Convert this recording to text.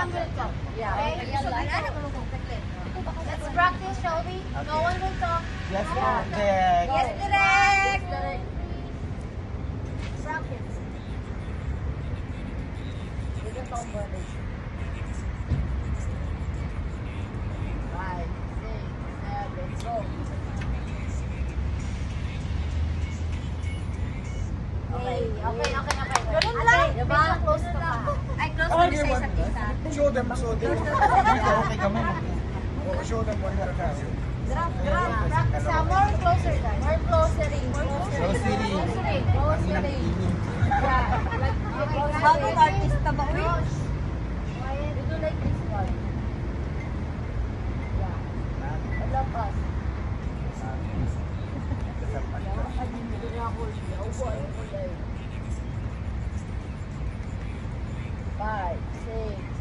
one will talk. Yeah. Okay? So, let's practice, shall we? No one will talk. Yes, Yeah. perfect. Yes, direct. Practice. Five, six, seven, go. Okay, okay, okay, okay. Ganun lang. Diba? Close ka pa. Ay, close Ah, ka sa isa't isa. Show them, show them. Dito, okay kami. Oh, show them what you're doing. Drop, drop. Practice ha. More closer guys. More closering. More closering. Closering. Closering. Yeah. Bagong artista ba, uy? You do like this one. Yeah. Wala pa. Five, six,